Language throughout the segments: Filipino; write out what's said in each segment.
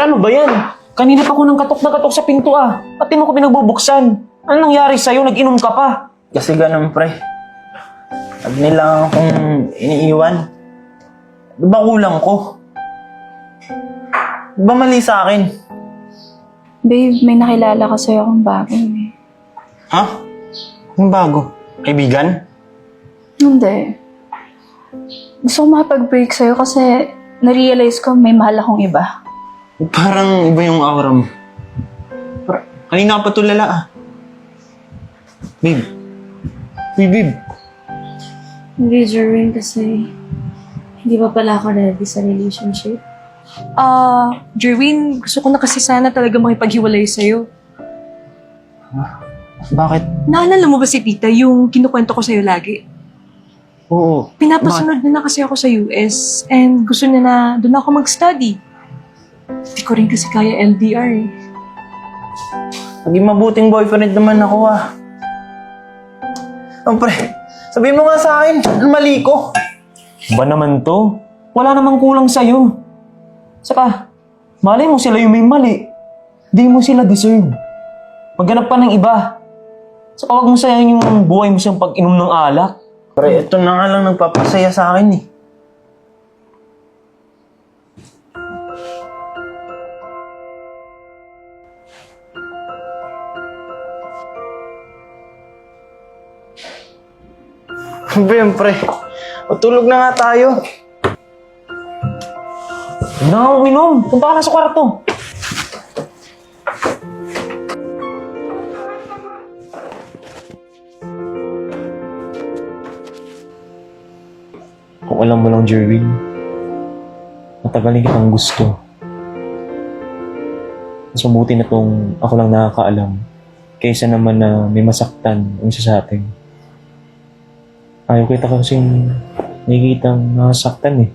Pero ano ba yan? Kanina pa ko nang katok na katok sa pinto ah. Pati mo ko pinagbubuksan. Ano nangyari sa'yo? Nag-inom ka pa. Kasi ganun, pre. Pag nila akong iniiwan, di ba kulang ko? Di ba mali sa akin? Babe, may nakilala ka sa'yo akong bago eh. Ha? Yung bago? Kaibigan? Hindi. Gusto ko makapag-break sa'yo kasi na-realize ko may mahal akong iba. Parang iba yung aura mo. Para, kanina ka pa tulala ah. Babe. Uy, babe. Hindi, Jerwin, kasi hindi pa pala ako ready sa relationship. Ah, Jerwin, gusto ko na kasi sana talaga makipaghiwalay sa'yo. Bakit? Naalala mo ba si tita yung kinukwento ko sa'yo lagi? Oo. Pinapasunod na na kasi ako sa US and gusto niya na doon ako mag-study. Hindi ko rin kasi kaya LDR eh. Naging mabuting boyfriend naman ako ah. Oh, pre, sabihin mo nga sa akin, mali ko? Ba naman to? Wala namang kulang sa'yo. Saka, malay mo sila yung may mali. Di mo sila deserve. Maghanap pa ng iba. Saka huwag mo sayang yung buhay mo sa pag-inom ng alak. Pre, ito na nga lang nagpapasaya sa akin eh. Ben, pre. Matulog na nga tayo. Huwag na nga uminom. Punta ka na sa kwarto. Kung alam mo lang, Jerwin, matagal na kitang gusto. Mas mabuti na tong ako lang nakakaalam kaysa naman na may masaktan ang isa sa atin. Ayaw kita kasing nakikitang nasaktan eh.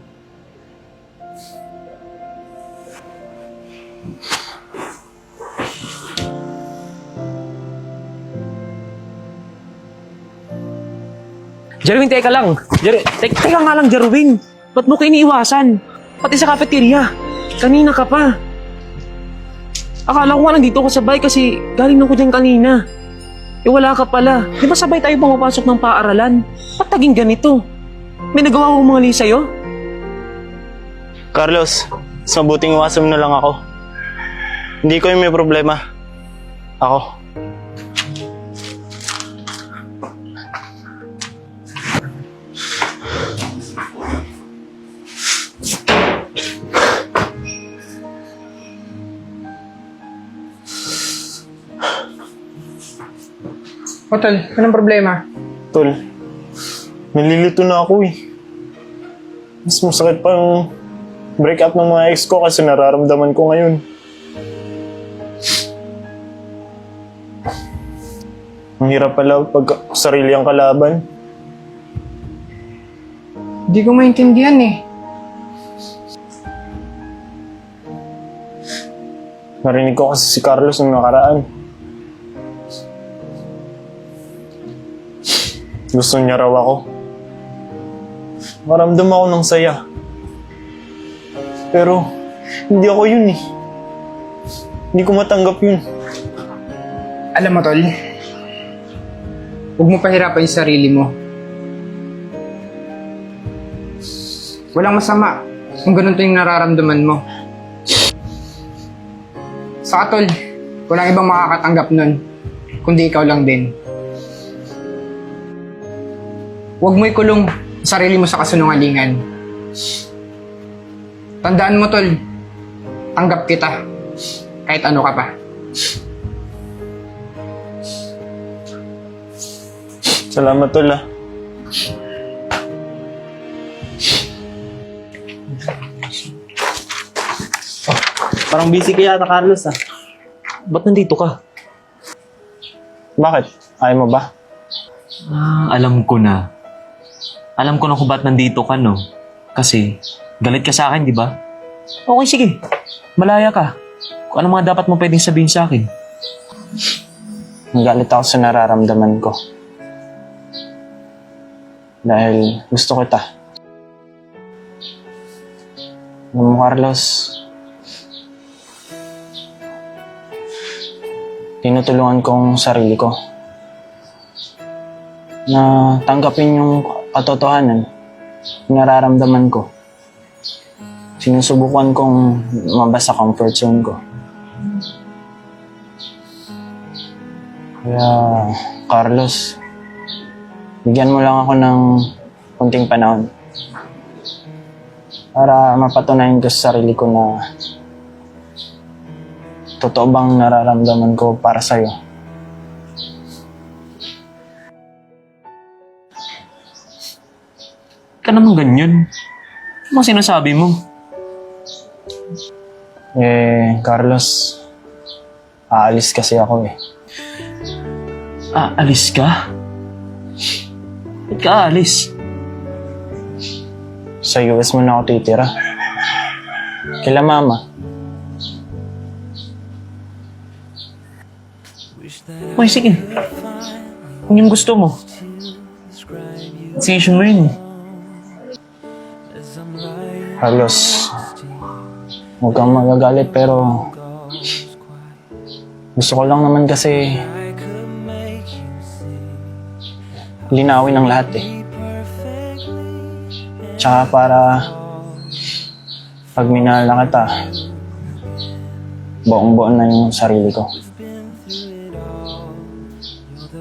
Jerwin, teka lang. Jer te teka nga lang, Jerwin. Ba't mo ko iniiwasan? Pati sa cafeteria. Kanina ka pa. Akala ko nga nandito ko sabay kasi galing na ko dyan kanina. Eh wala ka pala. Di ba sabay tayo pumapasok ng paaralan? Ba't naging ganito? May nagawa ko mga li sa'yo? Carlos, mas mabuting iwasan mo na lang ako. Hindi ko yung may problema. Ako. O tol, anong problema? Tol, nalilito na ako eh. Mas masakit pa yung break up ng mga ex ko kasi nararamdaman ko ngayon. Ang hirap pala pag sarili ang kalaban. Hindi ko maintindihan eh. Narinig ko kasi si Carlos nung nakaraan. Gusto niya raw ako. Maramdam ako ng saya. Pero, hindi ako yun eh. Hindi ko matanggap yun. Alam mo tol, huwag mo pahirapan yung sarili mo. Walang masama kung ganun to yung nararamdaman mo. Saka tol, walang ibang makakatanggap nun, kundi ikaw lang din. Huwag mo ikulong sarili mo sa kasunungalingan. Tandaan mo tol, tanggap kita kahit ano ka pa. Salamat tol ah. Oh, parang busy ka yata, Carlos ah. Ba't nandito ka? Bakit? Ayaw mo ba? Ah, alam ko na. Alam ko na kung ba't nandito ka, no? Kasi, galit ka sa akin, di ba? Okay, sige. Malaya ka. Kung ano mga dapat mo pwedeng sabihin sa akin. Galit ako sa nararamdaman ko. Dahil gusto kita. Alam mo, Carlos, tinutulungan kong sarili ko na tanggapin yung katotohanan nararamdaman ko. Sinusubukan kong mabasa sa comfort zone ko. Kaya, Carlos, bigyan mo lang ako ng kunting panahon para mapatunayan ko sa sarili ko na totoo bang nararamdaman ko para sa'yo. Ka naman ganyan. Ano sinasabi mo? Eh, Carlos, aalis kasi ako eh. Aalis ka? Ba't ka aalis? Sa US mo na ako titira. Kila mama. Okay, sige. Kung yung gusto mo. Decision mo yun. eh. Carlos, huwag kang magagalit pero gusto ko lang naman kasi linawin ang lahat eh. Tsaka para pag minahal na kita, buong-buo na yung sarili ko.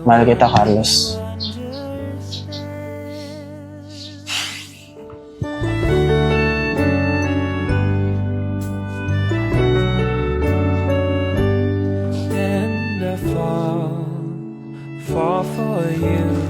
Mahal kita, Carlos. You